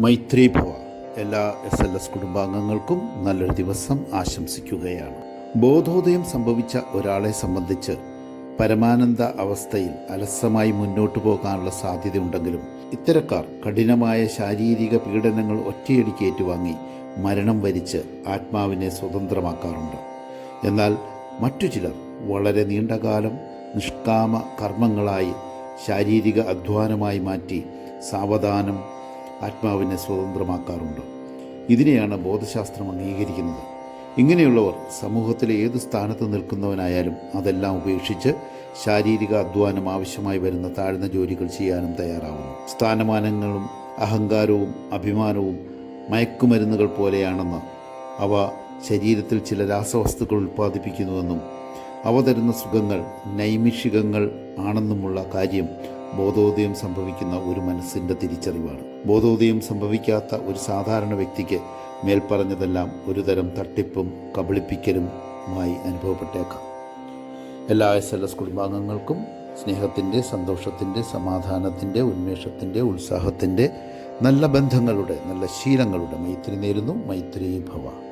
മൈത്രി ഭവ എല്ലാ S L S കുടുംബാംഗങ്ങൾക്കും നല്ലൊരു ദിവസം ആശംസിക്കുകയാണ്. ബോധോദയം സംഭവിച്ച ഒരാളെ സംബന്ധിച്ച് പരമാനന്ദ അവസ്ഥയിൽ അലസമായി മുന്നോട്ടു പോകാനുള്ള സാധ്യതയുണ്ടെങ്കിലും ഇത്തരക്കാർ കഠിനമായ ശാരീരിക പീഡനങ്ങൾ ഒറ്റയടിക്ക് ഏറ്റുവാങ്ങി മരണം വരിച്ച് ആത്മാവിനെ സ്വതന്ത്രമാക്കാറുണ്ട്. എന്നാൽ മറ്റു ചിലർ വളരെ നീണ്ടകാലം നിഷ്കാമ കർമ്മങ്ങളായി ശാരീരിക അധ്വാനമായി മാറ്റി സാവധാനം ആത്മാവിനെ സ്വതന്ത്രമാക്കാറുണ്ട്. ഇതിനെയാണ് ബോധശാസ്ത്രം അംഗീകരിക്കുന്നത്. ഇങ്ങനെയുള്ളവർ സമൂഹത്തിലെ ഏത് സ്ഥാനത്ത് നിൽക്കുന്നവനായാലും അതെല്ലാം ഉപേക്ഷിച്ച് ശാരീരിക അധ്വാനം ആവശ്യമായി വരുന്ന താഴ്ന്ന ജോലികൾ ചെയ്യാനും തയ്യാറാവുന്നു. സ്ഥാനമാനങ്ങളും അഹങ്കാരവും അഭിമാനവും മയക്കുമരുന്നുകൾ പോലെയാണെന്ന് അവ ശരീരത്തിൽ ചില രാസവസ്തുക്കൾ ഉൽപ്പാദിപ്പിക്കുന്നുവെന്നും അവ തരുന്ന സുഖങ്ങൾ നൈമിഷികങ്ങൾ ആണെന്നുമുള്ള കാര്യം ബോധോദയം സംഭവിക്കുന്ന ഒരു മനസ്സിന്റെ തിരിച്ചറിവാണ്. ബോധോദയം സംഭവിക്കാത്ത ഒരു സാധാരണ വ്യക്തിക്ക് മേൽപ്പറഞ്ഞതെല്ലാം ഒരുതരം തട്ടിപ്പും കബളിപ്പിക്കലുമായി അനുഭവപ്പെട്ടേക്കാം. എല്ലാ എസ് എൽ എസ് കുടുംബാംഗങ്ങൾക്കും സ്നേഹത്തിന്റെ സന്തോഷത്തിന്റെ സമാധാനത്തിന്റെ ഉന്മേഷത്തിന്റെ ഉത്സാഹത്തിന്റെ നല്ല ബന്ധങ്ങളുടെ നല്ല ശീലങ്ങളുടെ മൈത്രി നേരുന്നു. മൈത്രി ഭവ